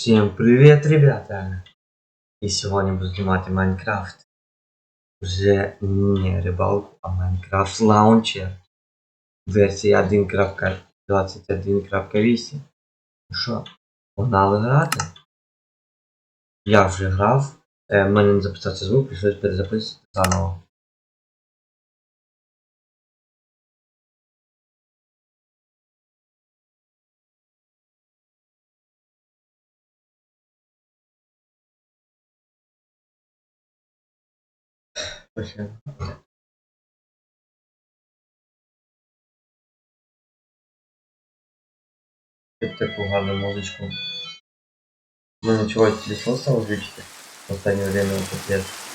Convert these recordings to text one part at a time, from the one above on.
Всем привет, ребята! И сегодня буду снимать Майнкрафт. Уже не рыбалку, а Майнкрафт лаунчер. Версія 1.21.8. Ну що, погнали грати? Я вже грав. Е, в мене не записався звук, прийшлось перезаписувати заново. Під таку гарну музичку. Ну ничего, телефон стал звучить. В последнее время он капец.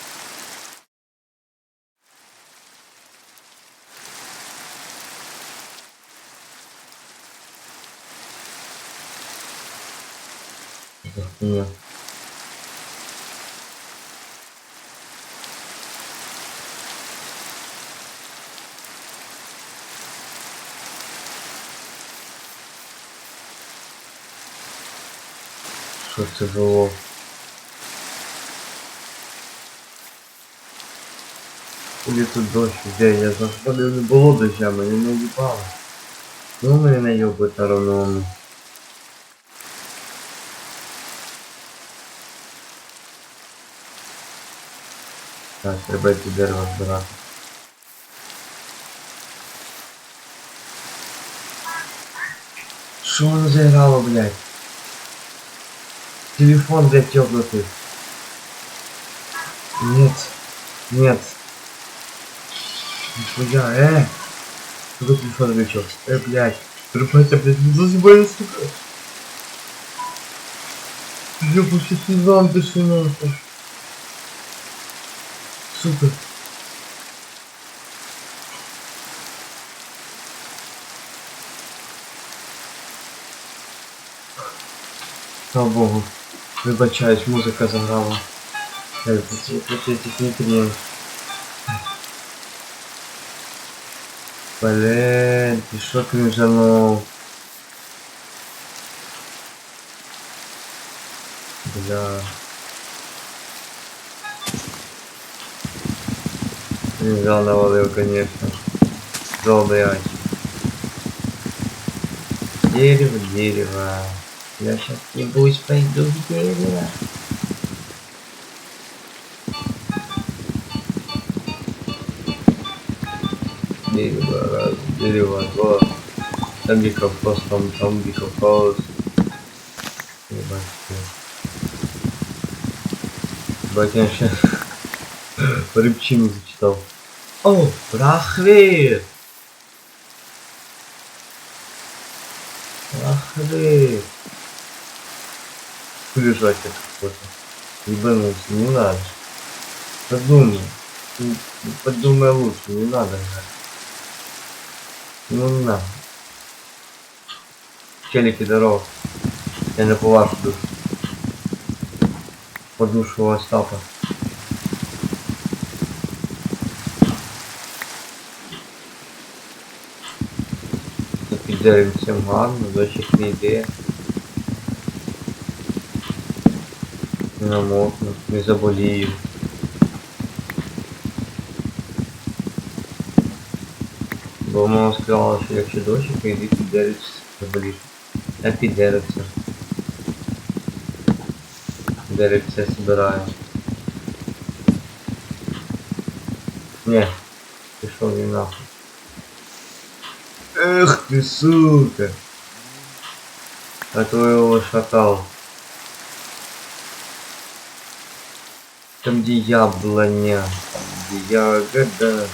Это хуйня. Що це було? Коли тут дощ іде, я заходив не було доща, мене не їбало. Ну мене не йобить на ровному. Так, треба йти дерево збирати. Що воно заіграло, блядь? Телефон, блядь, ёбнутый. Нет. Нет. Нихуя, э. Какой телефон выключил? Э, блядь. Рубайся, блядь, не зазывай, сука. Ёбаный ты нам дыши нахуй. Сука. Слава Богу. Вибачаюсь, музика заграла. Прием. Блин, ты шо кринжанул? Бля. Кринжа навалил, конечно. Блядь. Дерево, дерево. Я сейчас ебусь, пойду в дерево. Дерево, раз, дерево, два. Там дикофос, там, там дикофос. Ебать, всё. Ебать, я сейчас рыбчину зачитал. О, прахвит! Прахвит! Лежать это какой-то. Ебанулся, не надо. Подумай. Подумай лучше, не надо. блядь. Ну на. Челики, здорово. Я по вашу душу. По душу Остапа. Піде всім гарно, дощик не йде. Не намокну, не заболію. Бо мама сказала, що якщо дощик, то йди під дерево заболіш. Я під деревце. Деревце збираю. Не, пішов він нахуй. Эх ты, сука! А то его шакал. Там где яблоня, где ягода.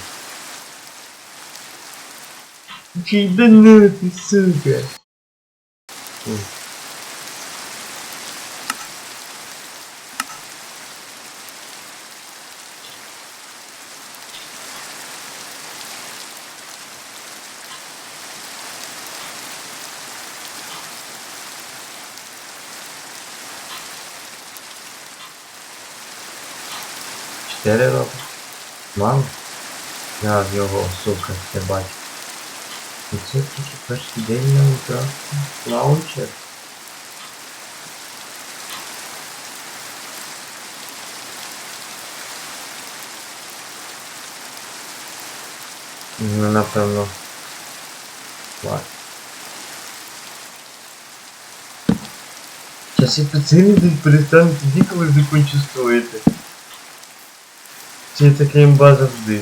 Чей да ты, сука! стерео. Мам. Я його, сука, це бачу. І це тільки перший день на утро Лаунчер. Ну, напевно. Ладно. Сейчас я пацаны перестанут дико закончу строить. Це така імба завжди.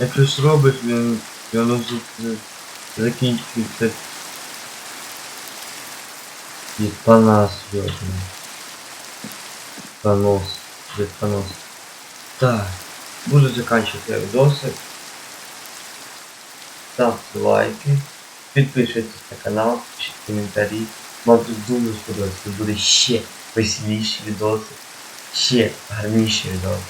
Як щось робиш, він, і воно з- закінчується. І понас йобаний. Понос. Де понос. Так. Буду заканчивать видосы. Ставьте лайки. Підписуйтесь на канал, пишіть коментарі. Вам тут дуже сподобається. Тут буде ще веселіші відоси, ще гарніші відоси.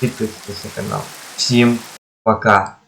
Підписуйтесь на канал. Всім пока!